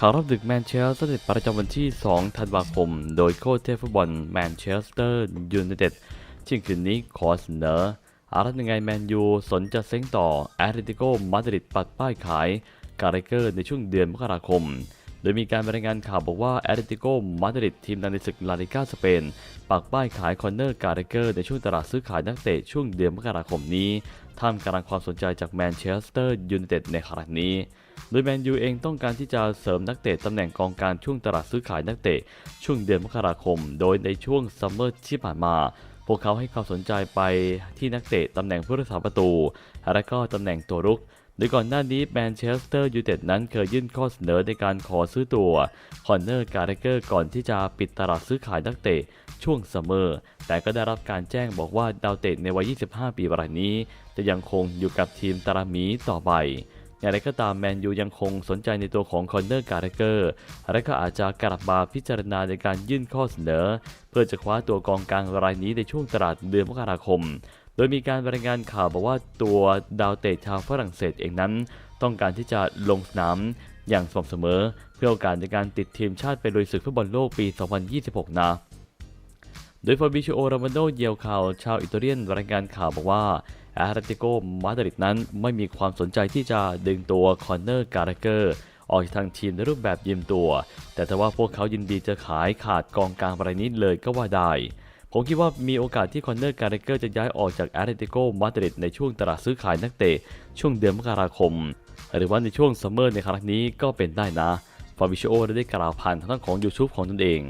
ข่าวรอบดึกแมนเชสเตอร์ประจำวันที่ 2 ธันวาคม โดยโค้ชเทฟุตบอลแมนเชสเตอร์ยูไนเต็ดเที่ยงคืนนี้ขอเสนออารัตยังไงแมนยูสนจะเซ้งต่อแอตเลติโกมาดริดปัดป้ายขายการเกอร์ในช่วงเดือนมกราคม โดยมีการรายงานข่าวบอกว่าแอตเลติโกมาดริดทีมดังในศึกลาลิกาสเปน ปักป้ายขายคอนเนอร์การเกอร์ในช่วงตลาดซื้อขายนักเตะช่วงเดือนมกราคมนี้ ท่ามกลางความสนใจจากแมนเชสเตอร์ยูไนเต็ดในครั้งนี้ โดยแมนยูเองต้องการที่จะเสริมนักเตะตำแหน่งกองกลารช่วงตลาดซื้อขายนักเตะช่วงเดือนมกราคม โดยในช่วงซัมเมอร์ที่ผ่านมา พวกเขาให้ความสนใจไปที่นักเตะตำแหน่งผู้รักษาประตู และก็ตำแหน่งตัวรุกโดยก่อนหน้านี้แมนเชสเตอร์ยูไนเต็ดนั้นเคยยื่นข้อเสนอในการขอซื้อตัวคอนเนอร์การ์เกอร์ก่อนที่จะปิดตลาดซื้อขายนักเตะช่วงซัมเมอร์ แต่ก็ได้รับการแจ้งบอกว่าดาวเตะในวัย 25 ปีรายนี้ จะยังคงอยู่กับทีมตารามีต่อไป อย่างไรก็ตามแมนยูยังคงสนใจในตัวของคอนเนอร์การ์เกอร์และก็อาจจะกลับมาพิจารณาในการยื่นข้อเสนอ เพื่อจะคว้าตัวกองกลางรายนี้ในช่วงตลาดเดือนมกราคม โดยมีการรายงานข่าวบอกว่าตัวดาวเตะชาวฝรั่งเศสเองนั้น ต้องการที่จะลงสนามอย่างสม่ำเสมอ เพื่อโอกาสในการติดทีมชาติไปลุยศึกฟุตบอลโลกปี 2026 นะ โดยฟาบิชิโอโรมาโนเยียวข่าวชาวอิตาเลียนรายงานข่าวบอกว่าแอตเลติโกมาดริดนั้นไม่มีความสนใจที่จะดึงตัวคอนเนอร์การ์เกอร์ออกจากทางทีมในรูปแบบยืมตัว แต่ถ้าว่าพวกเขายินดีจะขายขาดกองกลางรายนี้เลยก็ว่าได้ ผมคิดว่ามีโอกาสที่คอนเนอร์การ์เกอร์จะย้ายออกจากแอตเลติโกมาดริดในช่วงตลาดซื้อขายนักเตะช่วงเดือนมกราคม หรือว่าในช่วงซัมเมอร์ในครั้งนี้ก็เป็นได้นะฟาบิชโอได้กล่าวผ่านทางด้านของ YouTube ของตนเอง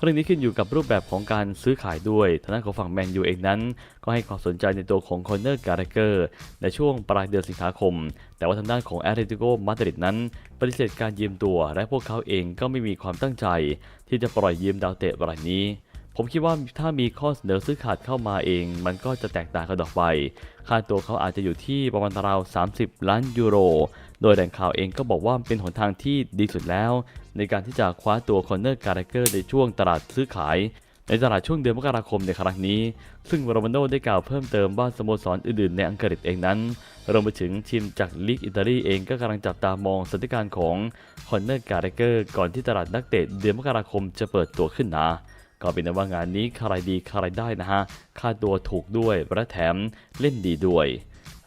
เรื่องนี้ขึ้นอยู่กับรูปแบบของการซื้อขายด้วยทางด้านของฝั่งแมนยูเองนั้น ก็ให้ความสนใจในตัวของคอนเนอร์การ์เกอร์ในช่วงปลายเดือนสิงหาคม แต่ว่าทางด้านของแอตเลติโกมาดริดนั้น ปฏิเสธการยืมตัว และพวกเขาเองก็ไม่มีความตั้งใจ ที่จะปล่อยยืมดาวเตะรายนี้ผมคิดว่าถ้ามีข้อเสนอซื้อขาดเข้ามาเอง มันก็จะแตกต่างกันออกไป ค่าตัวเขาอาจจะอยู่ที่ประมาณราว 30 ล้านยูโร โดยแหล่งข่าวเองก็บอกว่าเป็นหนทางที่ดีสุดแล้ว ในการที่จะคว้าตัวคอนเนอร์การ์เกอร์ในช่วงตลาดซื้อขาย ในตลาดช่วงเดือนมกราคมในครั้งนี้ ซึ่งโรมาโนได้กล่าวเพิ่มเติมว่าสโมสรอื่นๆในอังกฤษเองนั้นรวมไปถึงทีมจากลีกอิตาลีเองก็กำลังจับตามองสถานการณ์ของคอนเนอร์การ์เกอร์ก่อนที่ตลาดนักเตะเดือนมกราคมจะเปิดตัวขึ้นนะก็เป็นว่างานนี้ใครดีใครได้นะฮะ ค่าตัวถูกด้วยและแถมเล่นดีด้วย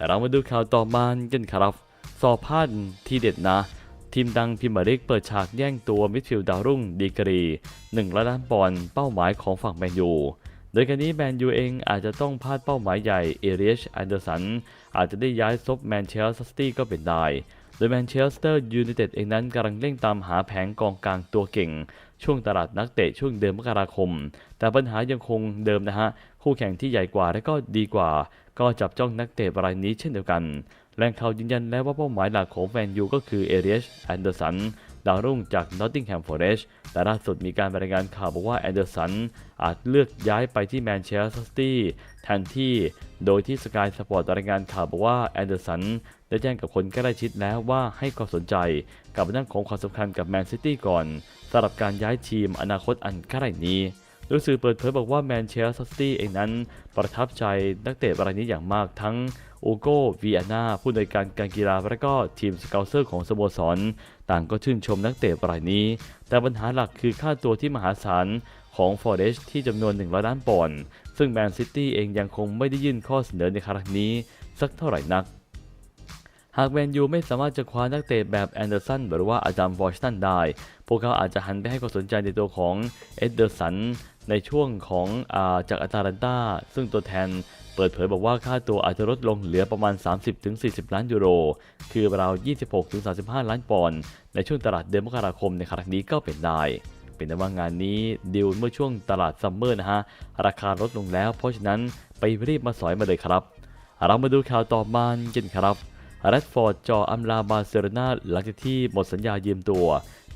เรามาดูข่าวต่อมากันครับ สอบพาดที่เด็ดนะ ทีมดังพิมพ์ริกเปิดฉากแย่งตัวมิดฟิลด์ดาวรุ่งดีกรี1ล้านปอนด์เป้าหมายของฝั่งแมนยูโดยการนี้แมนยูเองอาจจะต้องพลาดเป้าหมายใหญ่เอเรียชแอนเดอร์สันอาจจะได้ย้ายซบแมนเชสเตอร์ซิตี้ก็เป็นได้ โดยแมนเชสเตอร์ยูไนเต็ดเองนั้นกำลังเร่งตามหาแผงกองกลางตัวเก่ง ช่วงตลาดนักเตะช่วงเดือนมกราคม แต่ปัญหายังคงเดิมนะฮะ คู่แข่งที่ใหญ่กว่าและก็ดีกว่า ก็จับจ้องนักเตะรายนี้เช่นเดียวกัน แหล่งข่าวยืนยันแล้วว่าเป้าหมายหลักของแมนยูก็คือเอเรียชแอนเดอร์สันดาวรุ่งจากนอตติงแฮมฟอร์เรสต์แต่ล่าสุดมีการรายงานข่าวบอกว่าแอนเดอร์สันอาจเลือกย้ายไปที่แมนเชสเตอร์ซิตี้แทนที่ โดยที่สกายสปอร์ตรายงานข่าวบอกว่าแอนเดอร์สันได้แจ้งกับคนใกล้ชิดแล้วว่าให้ความสนใจกับเรื่องของความสำคัญกับแมนซิตี้ก่อนสำหรับการย้ายทีมอนาคตอันใกล้นี้ โดยสื่อเปิดเผยบอกว่าแมนเชสเตอร์ซิตี้เองนั้นประทับใจนักเตะรายนี้อย่างมากทั้งโอโกวีอานาผู้ในการการกีฬาและก็ทีมสเกลเซอร์ของสโมสร ต่างก็ชื่นชมนักเตะรายนี้ แต่ปัญหาหลักคือค่าตัวที่มหาศาลของฟอร์เรสที่จำนวน 100 ล้านปอนด์ซึ่งแมนซิตี้เองยังคงไม่ได้ยื่นข้อเสนอในครั้งนี้สักเท่าไหร่นักหากแมนยูไม่สามารถจะคว้านักเตะแบบแอนเดอร์สันหรือว่าอาดัมวอชตันได้ พวกเขาอาจจะหันไปให้ความสนใจในตัวของเอ็ดเดอร์สัน ในช่วงของอาจากอาตาลันตาซึ่งตัวแทนเปิดเผยบอกว่าค่าตัวอาจจะลดลงเหลือประมาณ 30-40 ล้านยูโร คือราว 26-35 ล้านปอนด์ในช่วงตลาดเดือนมกราคมในครั้งนี้ก็เป็นได้ เป็นแต่ว่างานนี้ดิวเมื่อช่วงตลาดซัมเมอร์นะฮะ ราคาลดลงแล้ว เพราะฉะนั้นไปรีบมาสอยมาเลยครับ เรามาดูข่าวต่อมากันครับแรดฟอร์ดจออำลาบาร์เซโลนาหลังจากที่หมดสัญญายืมตัว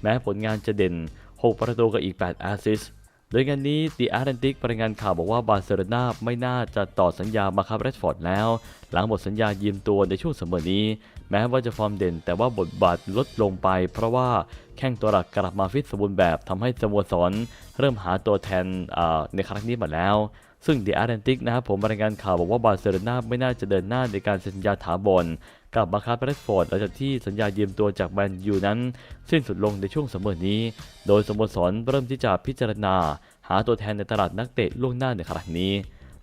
แม้ผลงานจะเด่น 6 ประตูกับอีก 8 แอสซิสต์ โดยงานนี้ดีอาร์เรนติกรายงานข่าวบอกว่าบาร์เซโลนาไม่น่าจะต่อสัญญามาครับแรดฟอร์ดแล้ว หลังหมดสัญญายืมตัวในช่วงสมอนี้ แม้ว่าจะฟอร์มเด่น แต่ว่าบทบาทลดลงไป เพราะว่าแข้งตัวหลักกลับมาฟิตสมบูรณ์แบบทำให้สโมสรเริ่มหาตัวแทนในครั้งนี้มาแล้วซึ่ง The Atlantic นะครับผมรายงานข่าวบอกว่าบาร์เซโลนาไม่น่าจะเดินหน้าในการเซ็นสัญญาถาวร กับมาคาร์แรดฟอร์ดหลังจากที่สัญญายืมตัวจากแมนยูนั้น สิ้นสุดลงในช่วงสมอนี้ โดยสโมสรเริ่มที่จะพิจารณา หาตัวแทนในตลาดนักเตะล่วงหน้าในขณะนี้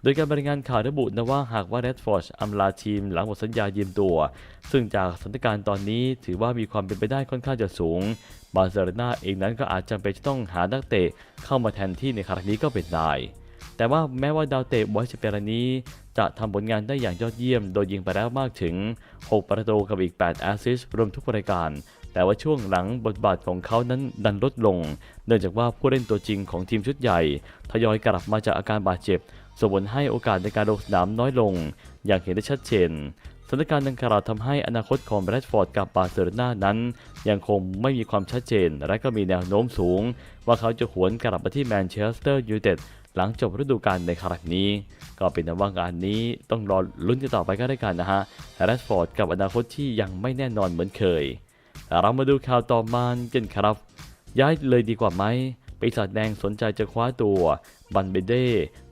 โดยการบรายงานข่าวระบุนะว่าหากว่าแรดฟอร์ดอำลาทีมหลังหมดสัญญายืมตัว ซึ่งจากสถานการณ์ตอนนี้ถือว่ามีความเป็นไปได้ค่อนข้างจะสูง บาร์เซโลนาเองนั้นก็อาจจำเป็นจะต้องหานักเตะเข้ามาแทนที่ในครั้งนี้ก็เป็นได้แต่ว่าแม้ว่าดาวเตะบอยสเปรนี้ จะทำผลงานได้อย่างยอดเยี่ยม โดยยิงไปแล้วมากถึง 6 ประตูกับอีก 8 แอสซิสต์รวมทุกรายการ แต่ว่าช่วงหลังบทบาทของเขานั้นดันลดลง เนื่องจากว่าผู้เล่นตัวจริงของทีมชุดใหญ่ ทยอยกลับมาจากอาการบาดเจ็บส่งผลให้โอกาสในการลงสนามน้อยลง อย่างเห็นได้ชัดเจนสถานการณ์ดังกล่าวทำให้อนาคตของแรดฟอร์ดกับบาร์เซโลนานั้น ยังคงไม่มีความชัดเจน และก็มีแนวโน้มสูง ว่าเขาจะหวนกลับมาที่แมนเชสเตอร์ยูไนเต็ด หลังจบฤดูกาลในครั้งนี้ ก็เป็นว่างานนี้ต้องรอลุ้นกันต่อไปก็ได้กันนะฮะแรดฟอร์ดกับอนาคตที่ยังไม่แน่นอนเหมือนเคย เรามาดูข่าวต่อมากันครับ ย้ายเลยดีกว่าไหมปีศาจแดงสนใจจะคว้าตัวบันเบเด้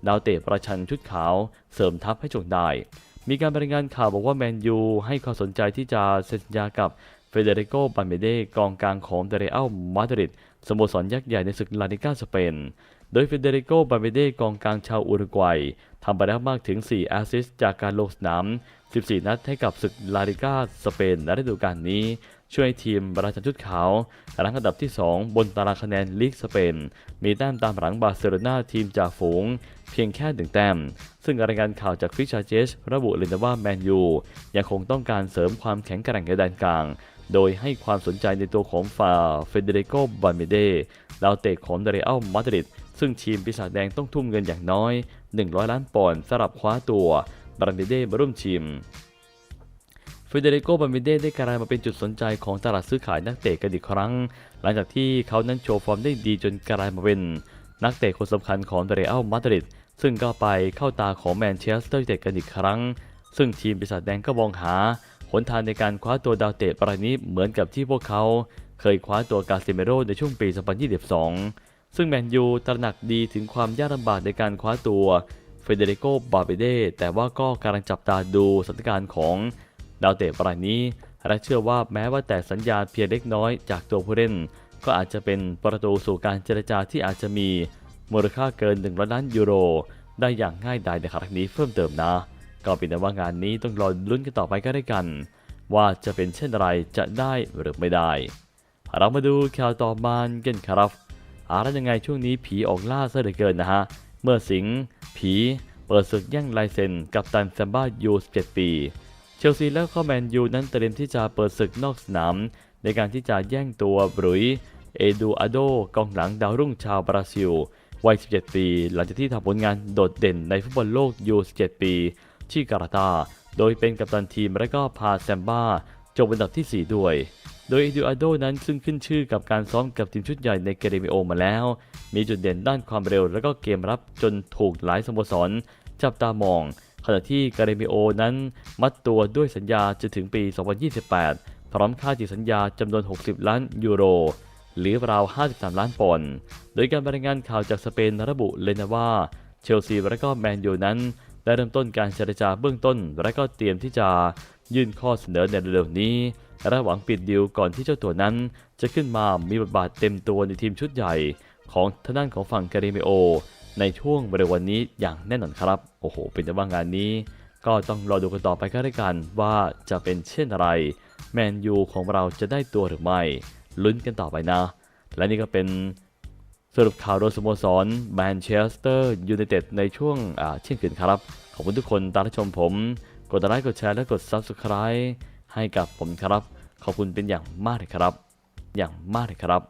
ดาวเตะประชันชุดขาว เสริมทัพให้จงได้ มีการรายงานข่าวบอกว่าแมนยูให้ความสนใจที่จะเซ็นสัญญากับเฟเดริโกบันเบเด้กองกลางของเดเรอัลมาดริดสโมสรยักษ์ใหญ่ในศึกลาลิก้าสเปน โดยเฟเดริโกบันเบเด้กองกลางชาวอุรุกวัยทำไปแล้วมากถึง 4 แอสซิสต์จากการลงสนาม 14 นัดให้กับศึกลาลิก้าสเปนในฤดูกาลนี้ ช่วยทีมระชันชุดขาวรั้งอันดับที่ 2 บนตารางคะแนนลีกสเปน มีแต้มตามหลังบาร์เซโลนาทีมจ่าฝูง เพียงแค่หนึ่งแต้ม ซึ่งรายงานข่าวจากฟิชชาเจสระบุเลยนะว่าแมนยูยังคงต้องการเสริมความแข็งแกร่งในแดนกลางโดยให้ความสนใจในตัวของฟาเฟเดริโก บาเมเดดาวเตะของเดเรอัลมาดริด ซึ่งทีมปีศาจแดงต้องทุ่มเงินอย่างน้อย 100 ล้านปอนด์สำหรับคว้าตัวบาเมเดมาร่วมทีมเฟเดริโกบามิเดได้กลายมาเป็นจุดสนใจของตลาดซื้อขายนักเตะกันอีกครั้ง หลังจากที่เขานั้นโชว์ฟอร์มได้ดีจนกลายมาเป็น นักเตะคนสำคัญของเรอัลมาดริดซึ่งก็ไปเข้าตาของแมนเชสเตอร์ยูไนเต็ดกันอีกครั้ง ซึ่งทีมปีศาจแดงก็มองหาหนทางในการคว้าตัวดาวเตะรายนี้เหมือนกับที่พวกเขา เคยคว้าตัวกาซิเมโรในช่วงปี 2022 ซึ่งแมนยูตระหนักดีถึงความยากลำบากในการคว้าตัวเฟเดริโก บาเบเดแต่ว่าก็กำลังจับตาดูสถานการณ์ของดาวเตะรายนี้ และเชื่อว่าแม้ว่าแต่สัญญาเพียงเล็กน้อยจากตัวผู้เล่น ก็อาจจะเป็นประตูสู่การเจรจาที่อาจจะมีมูลค่าเกิน1 0 0ล้านยูโร ได้อย่างง่ายดายในครั้งนี้เพิ่มเติมนะ ก็เป็นแต่ว่างานนี้ต้องรอลุ้นกันต่อไปก็ได้กัน ว่าจะเป็นเช่นไรจะได้หรือไม่ได้ เรามาดูข่าวต่อมากันครับ อาแล้วยังไงช่วงนี้ผีออกล่าซะเหลือเกินนะฮะ เมื่อสิงห์ผีเปิดศึกแย่งลายเซ็นกับตันแซมบ้ายู17 ปี เชลซีและก็แมนยูนั้นเตรียมที่จะเปิดศึกนอกสนาม ในการที่จะแย่งตัวบรุยเอดูอาโดกองหลังดาวรุ่งชาวบราซิล วัย 17 ปี หลังจากที่ทำผลงานโดดเด่นในฟุตบอลโลกยู17 ปี ที่การาตา โดยเป็นกัปตันทีมและก็พาแซมบ้าจบอันดับที่ 4 ด้วย โดยเอดูอาโดนั้นซึ่งขึ้นชื่อกับการซ้อมกับทีมชุดใหญ่ในเกเรมิโอมาแล้ว มีจุดเด่นด้านความเร็วและก็เกมรับจนถูกหลายสโมสร จับตามอง ขณะที่เกเรมิโอนั้นมัดตัวด้วยสัญญาจนถึงปี 2028 พร้อมค่าจิตสัญญาจำนวน 60 ล้านยูโร หรือราว 53 ล้านปอนด์โดยการรายงานข่าวจากสเปนระบุเลยนะว่าเชลซีและก็แมนยูนั้นได้เริ่มต้นการเจรจาเบื้องต้น และก็เตรียมที่จะยื่นข้อเสนอในเร็วๆนี้ และหวังปิดดีลก่อนที่เจ้าตัวนั้น จะขึ้นมามีบทบาทเต็มตัวในทีมชุดใหญ่ของทางด้านของฝั่งกาเรมิโอ ในช่วงบริวันนี้อย่างแน่นอนครับ โอ้โห เป็นแต่ว่างานนี้ ก็ต้องรอดูกันต่อไปก็ได้กันว่าจะเป็นเช่นไร แมนยูของเราจะได้ตัวหรือไม่ ลุ้นกันต่อไปนะ และนี่ก็เป็นสรุปข่าวโดยสโมสรแมนเชสเตอร์ยูไนเต็ดในช่วงเที่ยงคืนครับ ขอบคุณทุกคนตามรับชมผม กดไลค์กดแชร์และกด Subscribe ให้กับผมครับ ขอบคุณเป็นอย่างมากเลยครับ อย่างมากเลยครับ